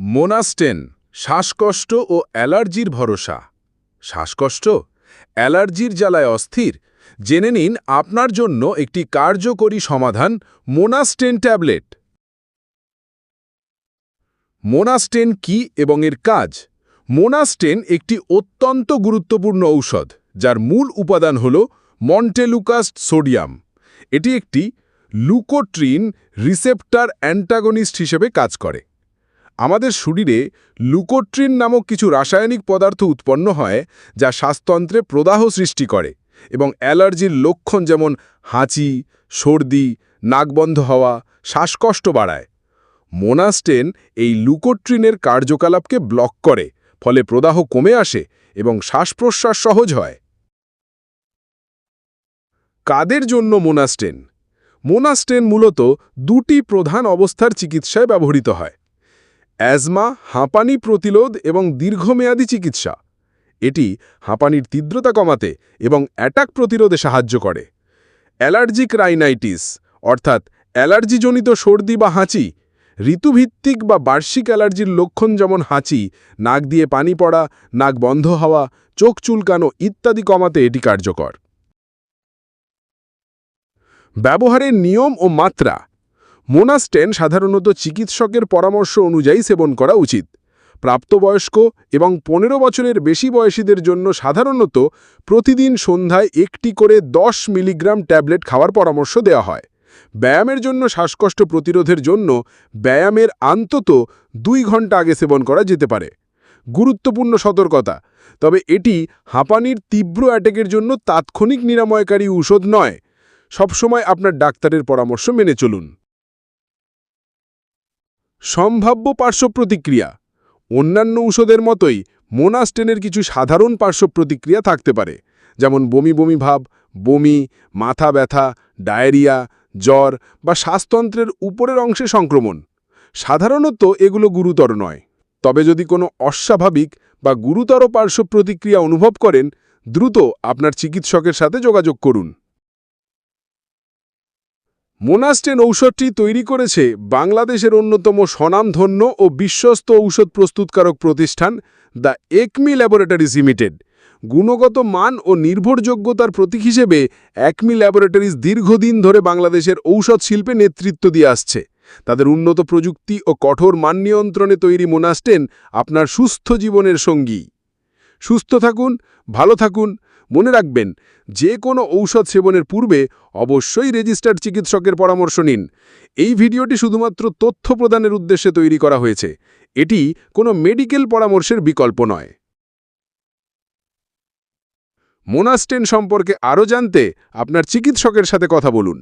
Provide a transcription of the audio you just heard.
মোনাস্টেন, শ্বাসকষ্ট ও অ্যালার্জির ভরসা। শ্বাসকষ্ট? অ্যালার্জির জ্বালায় অস্থির? জেনে নিন আপনার জন্য একটি কার্যকরী সমাধান মোনাস্টেন ট্যাবলেট। মোনাস্টেন কি এবং এর কাজ? মোনাস্টেন একটি অত্যন্ত গুরুত্বপূর্ণ ঔষধ, যার মূল উপাদান হল মন্টেলুকাস্ট সোডিয়াম। এটি একটি লুকোট্রিন রিসেপ্টার অ্যান্টাগনিস্ট হিসেবে কাজ করে। আমাদের শরীরে লুকোট্রিন নামক কিছু রাসায়নিক পদার্থ উৎপন্ন হয় যা শ্বাসতন্ত্রে প্রদাহ সৃষ্টি করে এবং অ্যালার্জির লক্ষণ যেমন হাঁচি, সর্দি, নাকবন্ধ হওয়া, শ্বাসকষ্ট বাড়ায়। মোনাস্টেন এই লুকোট্রিনের কার্যকলাপকে ব্লক করে, ফলে প্রদাহ কমে আসে এবং শ্বাস-প্রশ্বাস সহজ হয়। কাদের জন্য মোনাস্টেন? মোনাস্টেন মূলত দুটি প্রধান অবস্থার চিকিৎসায় ব্যবহৃত হয়। অ্যাজমা, হাঁপানি প্রতিরোধ এবং দীর্ঘমেয়াদী চিকিৎসা। এটি হাঁপানির তীব্রতা কমাতে এবং অ্যাটাক প্রতিরোধে সাহায্য করে। অ্যালার্জিক রাইনাইটিস, অর্থাৎ অ্যালার্জিজনিত সর্দি বা হাঁচি, ঋতুভিত্তিক বা বার্ষিক অ্যালার্জির লক্ষণ যেমন হাঁচি, নাক দিয়ে পানি পড়া, নাক বন্ধ হওয়া, চোখ চুলকানো ইত্যাদি কমাতে এটি কার্যকর। ব্যবহারের নিয়ম ও মাত্রা। মোনাস্টেন সাধারণত চিকিৎসকের পরামর্শ অনুযায়ী সেবন করা উচিত। প্রাপ্তবয়স্ক এবং পনেরো বছরের বেশি বয়সীদের জন্য সাধারণত প্রতিদিন সন্ধ্যায় একটি করে ১০ মিলিগ্রাম ট্যাবলেট খাওয়ার পরামর্শ দেওয়া হয়। ব্যায়ামের জন্য শ্বাসকষ্ট প্রতিরোধের জন্য ব্যায়ামের অন্তত দুই ঘণ্টা আগে সেবন করা যেতে পারে। গুরুত্বপূর্ণ সতর্কতা, তবে এটি হাঁপানির তীব্র অ্যাটেকের জন্য তাৎক্ষণিক নিরাময়কারী ঔষধ নয়। সবসময় আপনার ডাক্তারের পরামর্শ মেনে চলুন। সম্ভাব্য পার্শ্ব প্রতিক্রিয়া অন্যান্য ঔষধের মতোই মোনাস্টেনের কিছু সাধারণ পার্শ্ব প্রতিক্রিয়া থাকতে পারে, যেমন বমি বমি ভাব, বমি, মাথা ব্যথা, ডায়রিয়া, জ্বর বা শ্বাসতন্ত্রের উপরের অংশে সংক্রমণ। সাধারণত এগুলো গুরুতর নয়। তবে যদি কোনো অস্বাভাবিক বা গুরুতর পার্শ্ব প্রতিক্রিয়া অনুভব করেন, দ্রুত আপনার চিকিৎসকের সাথে যোগাযোগ করুন। মোনাস্টেন ঔষধটি তৈরি করেছে বাংলাদেশের অন্যতম স্বনামধন্য ও বিশ্বস্ত ঔষধ প্রস্তুতকারক প্রতিষ্ঠান দ্য একমি ল্যাবরেটরিজ লিমিটেড। গুণগত মান ও নির্ভরযোগ্যতার প্রতীক হিসেবে একমি ল্যাবরেটরিজ দীর্ঘদিন ধরে বাংলাদেশের ঔষধ শিল্পে নেতৃত্ব দিয়ে আসছে। তাদের উন্নত প্রযুক্তি ও কঠোর মান নিয়ন্ত্রণে তৈরি মোনাস্টেন আপনার সুস্থ জীবনের সঙ্গী। সুস্থ থাকুন, ভালো থাকুন মনে রাখবেন, যে কোনো ঔষধ সেবনের পূর্বে অবশ্যই রেজিস্টার্ড চিকিৎসকের পরামর্শ নিন। এই ভিডিওটি শুধুমাত্র তথ্য প্রদানের উদ্দেশ্যে তৈরি করা হয়েছে। এটি কোনো মেডিকেল পরামর্শের বিকল্প নয়। মোনাস্টেন সম্পর্কে আরও জানতে আপনার চিকিৎসকের সাথে কথা বলুন।